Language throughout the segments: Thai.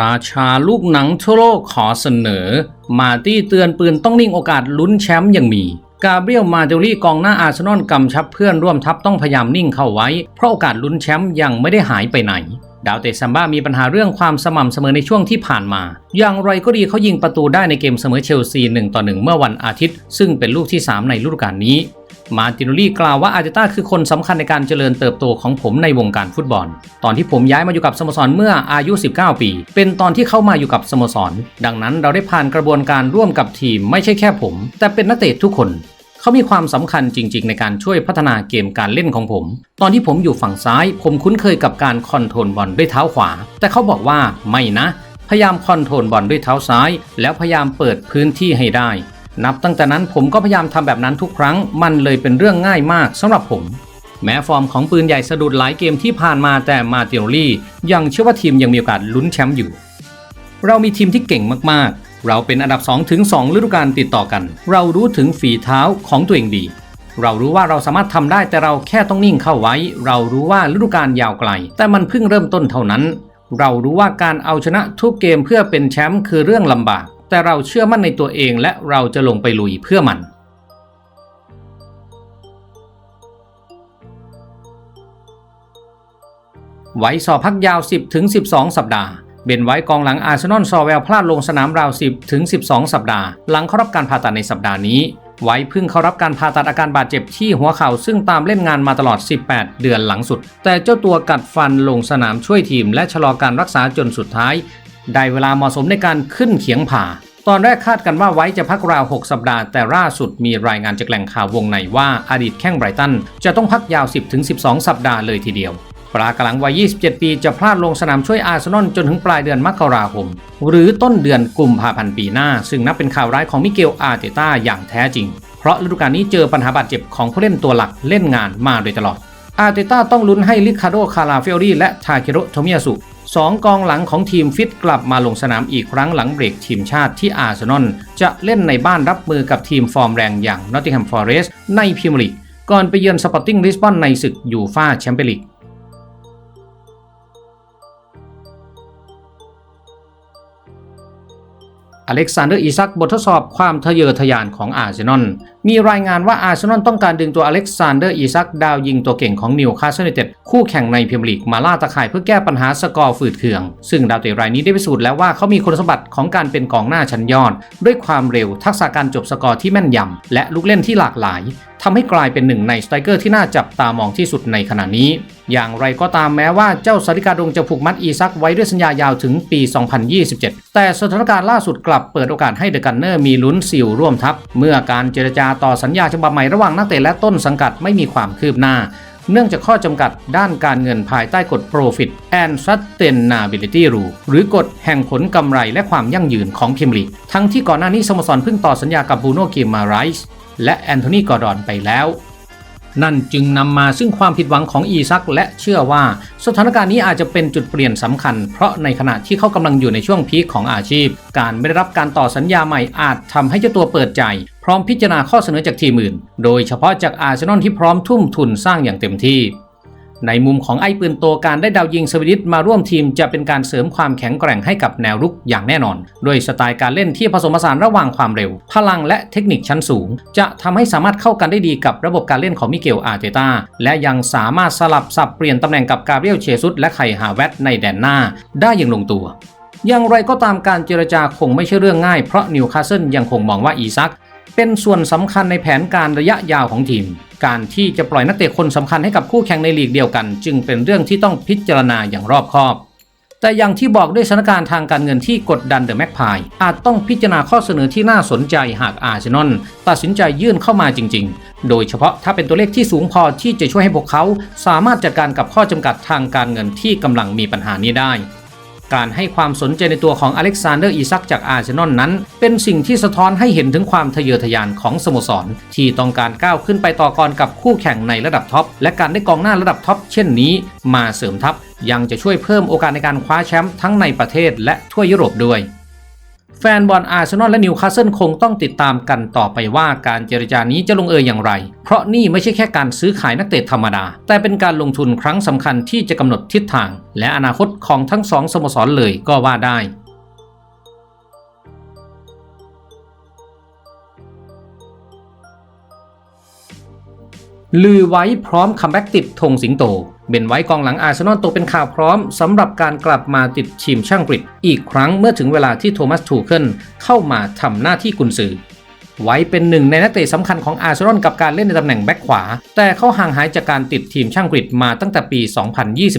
ราชาลูกหนังทั่วโลกขอเสนอ มาตี้เตือนปืนต้องนิ่งโอกาสลุ้นแชมป์ยังมี กาเบรียลมาเดลี่กองหน้าอาร์เซนอลกำชับเพื่อนร่วมทัพต้องพยายามนิ่งเข้าไว้ เพราะโอกาสลุ้นแชมป์ยังไม่ได้หายไปไหน ดาวเตะซัมบ้ามีปัญหาเรื่องความสม่ำเสมอในช่วงที่ผ่านมา อย่างไรก็ดีเขายิงประตูได้ในเกมเสมอเชลซี1ต่อ1เมื่อวันอาทิตย์ ซึ่งเป็นลูกที่ 3 ในฤดูกาลนี้ มาร์ติโนลี่กล่าวว่าอาร์เตต้าคือคนสำคัญในการเจริญเติบโตของผมในวงการฟุตบอล ตอนที่ผมย้ายมาอยู่กับสโมสรเมื่ออายุ 19 ปี เป็นตอนที่เข้ามาอยู่กับสโมสร ดังนั้นเราได้ผ่านกระบวนการร่วมกับทีมไม่ใช่แค่ผม แต่เป็นนักเตะทุกคนเขามีความสำคัญจริง ๆ ในการช่วยพัฒนาเกมการเล่นของผม ตอนที่ผมอยู่ฝั่งซ้าย ผมคุ้นเคยกับการคอนโทรลบอลด้วยเท้าขวา แต่เขาบอกว่าไม่นะ พยายามคอนโทรลบอลด้วยเท้าซ้าย แล้วพยายามเปิดพื้นที่ให้ได้ นับตั้งแต่นั้นผมก็พยายามทำแบบนั้นทุกครั้ง มันเลยเป็นเรื่องง่ายมากสำหรับผม แม้ฟอร์มของปืนใหญ่สะดุดหลายเกมที่ผ่านมาแต่มาติโนลี่ยังเชื่อว่าทีมยังมีโอกาสลุ้นแชมป์อยู่ เรามีทีมที่เก่งมากๆ เราเป็นอันดับ2ถึง2ฤดูกาลติดต่อกัน เรารู้ถึงฝีเท้าของตัวเองดี เรารู้ว่าเราสามารถทำได้แต่เราแค่ต้องนิ่งเข้าไว้ เรารู้ว่าฤดูกาลยาวไกล แต่มันเพิ่งเริ่มต้นเท่านั้น เรารู้ว่าการเอาชนะทุกเกมเพื่อเป็นแชมป์คือเรื่องลำบาก แต่เราเชื่อมั่นในตัวเองและเราจะลงไปลุยเพื่อมัน ไว้สอบพักยาว 10ถึง12 สัปดาห์ เบนไว้กองหลังอาร์เซนอลซอแวลพลาดลงสนามราว 10ถึง12 สัปดาห์ หลังเข้ารับการผ่าตัดในสัปดาห์นี้ไว้เพิ่งเข้ารับการผ่าตัดอาการบาดเจ็บที่หัวเข่าซึ่งตามเล่นงานมาตลอด 18 เดือนหลังสุด แต่เจ้าตัวกัดฟันลงสนามช่วยทีมและชะลอการรักษาจนสุดท้าย ได้เวลาเหมาะสมในการขึ้นเขียงผ่าตอนแรกคาดกันว่าไว้จะพักราว 6 สัปดาห์ แต่ล่าสุดมีรายงานจากแหล่งข่าววงในว่าอดีตแข้งไบรตันจะต้องพักยาว 10-12 สัปดาห์เลยทีเดียวปลากำลังวัย 27 ปีจะพลาดลงสนามช่วยอาร์เซนอลจนถึงปลายเดือนมกราคม หรือต้นเดือนกุมภาพันธ์ปีหน้า ซึ่งนับเป็นข่าวร้ายของมิเกลอาร์เตต้าอย่างแท้จริง เพราะฤดูกาลนี้เจอปัญหาบาดเจ็บของผู้เล่นตัวหลักเล่นงานมาโดยตลอด อาร์เตต้าต้องลุ้นให้ลิคาโดคาราเฟลลี่และทาเคโรโทมิยาสุ สองกองหลังของทีมฟิตกลับมาลงสนามอีกครั้งหลังเบรกทีมชาติที่อาร์เซนอลจะเล่นในบ้านรับมือกับทีมฟอร์มแรงอย่างนอตติงแฮมฟอเรสต์ในพรีเมียร์ลีกก่อนไปเยือนสปอร์ติ้งลิสบอนในศึกยูฟ่าแชมเปี้ยนลีกอเล็กซานเดอร์อีซักบททดสอบความทะเยอทะยานของอาร์เซนอลมีรายงานว่าอาร์เซนอลต้องการดึงตัวอเล็กซานเดอร์อีซักดาวยิงตัวเก่งของนิวคาสเซิลยูไนเต็ดคู่แข่งในพรีเมียร์ลีกมาล่าตะข่ายเพื่อแก้ปัญหาสกอร์ฝืดเคือง ซึ่งดาวเตะรายนี้ได้พิสูจน์แล้วว่าเขามีคุณสมบัติของการเป็นกองหน้าชั้นยอด ด้วยความเร็วทักษะการจบสกอร์ที่แม่นยำ และลูกเล่นที่หลากหลายทำให้กลายเป็นหนึ่งในสไตรเกอร์ที่น่าจับตามองที่สุดในขณะนี้ อย่างไรก็ตามแม้ว่าเจ้าสาริกาดงจะผูกมัดอีซักไว้ด้วยสัญญายาวถึงปี 2027 แต่สถานการณ์ล่าสุดกลับเปิดโอกาสให้เดอะกันเนอร์มีลุ้นสิวร่วมทัพ เมื่อการเจรจาต่อสัญญาฉบับใหม่ระหว่างนักเตะและต้นสังกัดไม่มีความคืบหน้า เนื่องจากข้อจำกัดด้านการเงินภายใต้กฎ Profit and Sustainability Rule หรือกฎแห่งผลกำไรและความยั่งยืนของพิมลีทั้งที่ก่อนหน้านี้สโมสรเพิ่งต่อสัญญากับบูโนกิมาไรส์และแอนโทนีกอร์ดอนไปแล้ว นั่นจึงนำมาซึ่งความผิดหวังของอีซักและเชื่อว่าสถานการณ์นี้อาจจะเป็นจุดเปลี่ยนสำคัญ เพราะในขณะที่เขากำลังอยู่ในช่วงพีคของอาชีพ การไม่ได้รับการต่อสัญญาใหม่อาจทำให้เจ้าตัวเปิดใจ พร้อมพิจารณาข้อเสนอจากทีมอื่น โดยเฉพาะจากอาร์เซนอลที่พร้อมทุ่มทุนสร้างอย่างเต็มที่ ในมุมของไอ้ปืนโตการได้ดาวยิงสวิตมาร่วมทีมจะเป็นการเสริมความแข็งแกร่งให้กับแนวรุกอย่างแน่นอน ด้วยสไตล์การเล่นที่ผสมผสานระหว่างความเร็ว พลังและเทคนิคชั้นสูง จะทำให้สามารถเข้ากันได้ดีกับระบบการเล่นของมิเกลอาร์เตตาและยังสามารถสลับสับเปลี่ยนตำแหน่งกับกาเบรียลเชซุสและไคฮาเวตในแดนหน้า ได้อย่างลงตัว อย่างไรก็ตามการเจรจาคงไม่ใช่เรื่องง่ายเพราะนิวคาสเซิลยังคงมองว่าอีซักเป็นส่วนสำคัญในแผนการระยะยาวของทีม การที่จะปล่อยนักเตะคนสำคัญให้กับคู่แข่งในลีกเดียวกัน จึงเป็นเรื่องที่ต้องพิจารณาอย่างรอบคอบ แต่อย่างที่บอกด้วยสถานการณ์ทางการเงินที่กดดันเดอะแม็กพายอาจต้องพิจารณาข้อเสนอที่น่าสนใจหากอาร์เซนอลตัดสินใจยื่นเข้ามาจริง ๆ โดยเฉพาะถ้าเป็นตัวเลขที่สูงพอที่จะช่วยให้พวกเขา สามารถจัดการกับข้อจำกัดทางการเงินที่กำลังมีปัญหานี้ได้ การให้ความสนใจในตัวของอเล็กซานเดอร์อีซักจากอาร์เซนอลนั้น เป็นสิ่งที่สะท้อนให้เห็นถึงความทะเยอทะยานของสโมสร ที่ต้องการก้าวขึ้นไปต่อกรกับคู่แข่งในระดับท็อปและการได้กองหน้าระดับท็อปเช่นนี้ มาเสริมทัพยังจะช่วยเพิ่มโอกาสในการคว้าแชมป์ทั้งในประเทศและทั่วยุโรปด้วย แฟนบอลอาร์เซนอลและนิวคาสเซิลคงต้องติดตามกันต่อไปว่าการเจรจานี้จะลงเอยอย่างไร เพราะนี่ไม่ใช่แค่การซื้อขายนักเตะธรรมดา แต่เป็นการลงทุนครั้งสำคัญที่จะกำหนดทิศทาง และอนาคตของทั้งสองสโมสรเลยก็ว่าได้ลือไว้พร้อมคัมแบ็กติดธงสิงโต เบนไว้กองหลังอาร์เซนอลตกเป็นข่าวพร้อมสำหรับการกลับมาติดทีมช่างกรีกอีกครั้งเมื่อถึงเวลาที่โทมัสทูเคิลเข้ามาทำหน้าที่กุนซือไว้เป็นหนึ่งในนักเตะสำคัญของอาร์เซนอลกับการเล่นในตำแหน่งแบ็คขวา แต่เขาห่างหายจากการติดทีมช่างกรีกมาตั้งแต่ปี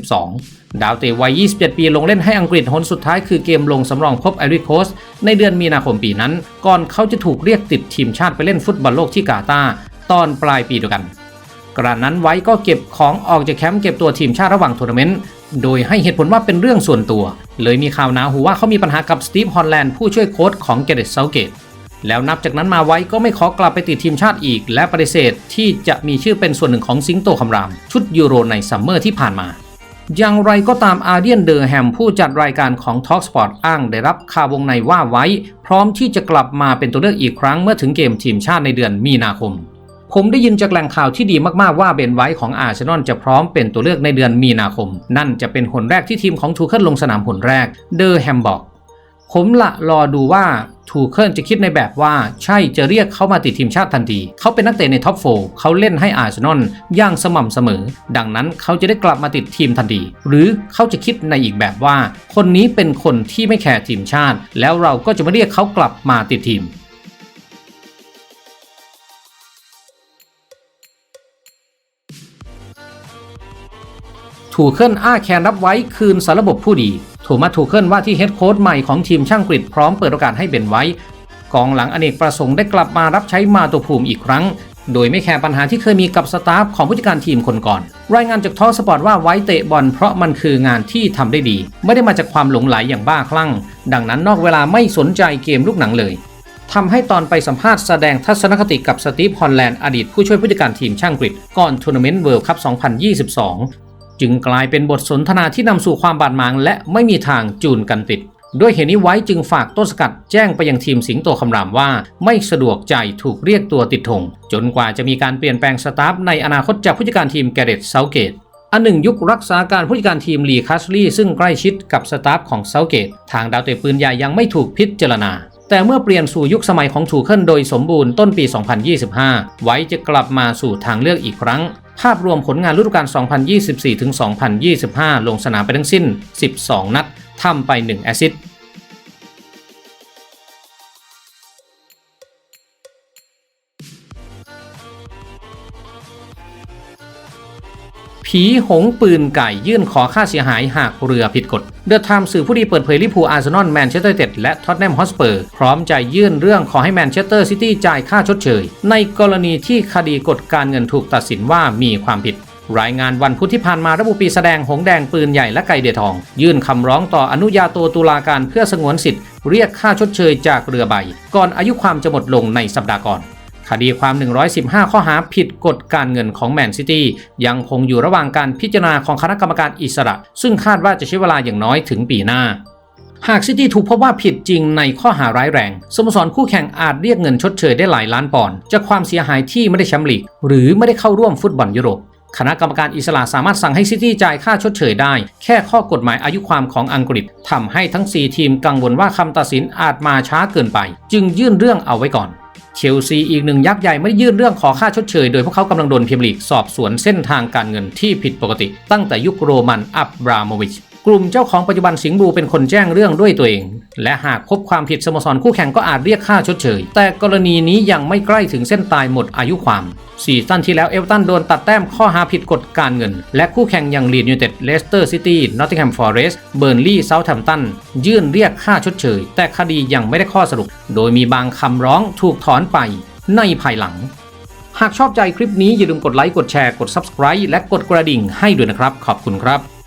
2022 ดาวเตะวัย 27 ปีลงเล่นให้อังกฤษหนสุดท้ายคือเกมลงสำรองพบไอริโคสในเดือนมีนาคมปีนั้น ก่อนเขาจะถูกเรียกติดทีมชาติไปเล่นฟุตบอลโลกที่กาตาร์ตอนปลายปีเดียวกัน กระนั้นไว้ก็เก็บของออกจากแคมป์เก็บตัวทีมชาติระหว่างทัวร์นาเมนต์ โดยให้เหตุผลว่าเป็นเรื่องส่วนตัว เลยมีข่าวหนาหูว่าเขามีปัญหากับสตีฟฮอลแลนด์ผู้ช่วยโค้ชของเกเรตเซาเกตแล้วนับจากนั้นมาไว้ก็ไม่ขอกลับไปติดทีมชาติอีก และปฏิเสธที่จะมีชื่อเป็นส่วนหนึ่งของสิงโตคำราม ชุดยูโรในซัมเมอร์ที่ผ่านมา อย่างไรก็ตามอาเดียนเดอร์แฮมผู้จัดรายการของ Talk Sport อ้างได้รับข่าววงในว่าไว้ พร้อมที่จะกลับมาเป็นตัวเลือกอีกครั้งเมื่อถึงเกมทีมชาติในเดือนมีนาคม ผมได้ยินจากแหล่งข่าวที่ดีมากๆว่าเบนไว้ของอาร์เซนอลจะพร้อมเป็นตัวเลือกในเดือนมีนาคม นั่นจะเป็นหนแรกที่ทีมของทูเคิลลงสนามหนแรก เดอร์แฮมบอก ผมละรอดูว่าทูเคิลจะคิดในแบบว่าใช่จะเรียกเขามาติดทีมชาติทันที เขาเป็นนักเตะในท็อปโฟเขาเล่นให้อาร์เซนอลอย่างสม่ำเสมอ ดังนั้นเขาจะได้กลับมาติดทีมทันที หรือเขาจะคิดในอีกแบบว่า คนนี้เป็นคนที่ไม่แคร์ทีมชาติ แล้วเราก็จะมาเรียกเขากลับมาติดทีม ถูเคิลอ้าแคนรับไว้คืนสารระบบผู้ดีโทมัสถูเคิลว่าที่เฮดโค้ชใหม่ของทีมช่างกรีดพร้อมเปิดโอกาสให้เบนไว้ กองหลังอเนกประสงค์ได้กลับมารับใช้มาตัวภูมิอีกครั้ง โดยไม่แคร์ปัญหาที่เคยมีกับสตาฟของผู้จัดการทีมคนก่อน รายงานจากทอสปอร์ตว่าไว้เตะบอลเพราะมันคืองานที่ทำได้ดี ไม่ได้มาจากความหลงไหลอย่างบ้าคลั่ง ดังนั้นนอกเวลาไม่สนใจเกมลูกหนังเลยทำให้ตอนไปสัมภาษณ์แสดงทัศนคติกับสตีฟฮอลแลนด์อดีตผู้ช่วยผู้จัดการทีมช่างกรีดก่อนทัวร์นาเมนต์เวิลด์คัพ 2022 จึงกลายเป็นบทสนทนาที่นำสู่ความบาดหมาง และไม่มีทางจูนกันติด ด้วยเหตุนี้ไว้จึงฝากต้นสกัดแจ้งไปยังทีมสิงโตคำรามว่า ไม่สะดวกใจถูกเรียกตัวติดธงจนกว่าจะมีการเปลี่ยนแปลงสตาฟในอนาคตจากผู้จัดการทีมแกเรตเซาเกตอันหนึ่งยุครักษาการผู้จัดการทีมลีคัสลีย์ซึ่งใกล้ชิดกับสตาฟของเซาเกต ทางดาวเตะปืนใหญ่ยังไม่ถูกพิจารณา แต่เมื่อเปลี่ยนสู่ยุคสมัยของถูเคิลโดยสมบูรณ์ต้นปี 2025 ไว้จะกลับมาสู่ทางเลือกอีกครั้ง ภาพรวมผลงานฤดูกาล 2024-2025 ลงสนามไปทั้งสิ้น 12 นัดทำไป 1 แอซิสต์ ผีหงปืนไก่ยื่นขอค่าเสียหายหากเรือผิดกฎเดอะไทม์สื่อผู้ดีเปิดเผยลิพูอาร์เซนอลแมนเชสเตอร์เต็ดและท็อตแนมฮอสเปอร์พร้อมใจยื่นเรื่องขอให้แมนเชสเตอร์ซิตี้จ่ายค่าชดเชย ในกรณีที่คดีกฎการเงินถูกตัดสินว่ามีความผิดรายงานวันพุธที่ผ่านมาระบุปีแสดงหงแดงปืนใหญ่และไก่เดียทอง ยื่นคำร้องต่ออนุญาโตตุลาการเพื่อสงวนสิทธิ์ เรียกค่าชดเชยจากเรือใบ ก่อนอายุความจะหมดลงในสัปดาห์ก่อน คดีความ 115 ข้อหาผิดกฎการเงินของแมนซิตี้ยังคงอยู่ระหว่างการพิจารณาของคณะกรรมการอิสระ ซึ่งคาดว่าจะใช้เวลาอย่างน้อยถึงปีหน้าหากซิตี้ถูกพบว่าผิดจริงในข้อหาร้ายแรง สโมสรคู่แข่งอาจเรียกเงินชดเชยได้หลายล้านปอนด์จากความเสียหายที่ไม่ได้แชมป์ลีก หรือไม่ได้เข้าร่วมฟุตบอลยุโรป คณะกรรมการอิสระสามารถสั่งให้ซิตี้จ่ายค่าชดเชยได้ แค่ข้อกฎหมายอายุความของอังกฤษทำให้ทั้ง 4 ทีมกังวลว่าคำตัดสินอาจมาช้าเกินไป จึงยื่นเรื่องเอาไว้ก่อน เชลซีอีกหนึ่งยักษ์ใหญ่ไม่ได้ยื่นเรื่องขอค่าชดเชย โดยพวกเขากำลังโดนเมียร์ลีกสอบสวนเส้นทางการเงินที่ผิดปกติ ตั้งแต่ยุคโรมันอับราโมวิช กลุ่มเจ้าของปัจจุบันสิงห์บลูเป็นคนแจ้งเรื่องด้วยตัวเอง และหากพบความผิดสโมสรคู่แข่งก็อาจเรียกค่าชดเชย แต่กรณีนี้ยังไม่ใกล้ถึงเส้นตายหมดอายุความซีซั่นที่แล้วเอเวอร์ตันโดนตัดแต้มข้อหาผิดกฎการเงิน และคู่แข่งอย่างลีดยูไนเต็ดเลสเตอร์ซิตี้นอตติงแฮมฟอเรสต์เบิร์นลีย์เซาท์แฮมป์ตันยื่นเรียกค่าชดเชย แต่คดียังไม่ได้ข้อสรุป โดยมีบางคำร้องถูกถอนไปในภายหลังหากชอบใจคลิปนี้อย่าลืมกดไลค์ กดแชร์ กด Subscribe และกดกระดิ่งให้ด้วยนะครับ ขอบคุณครับ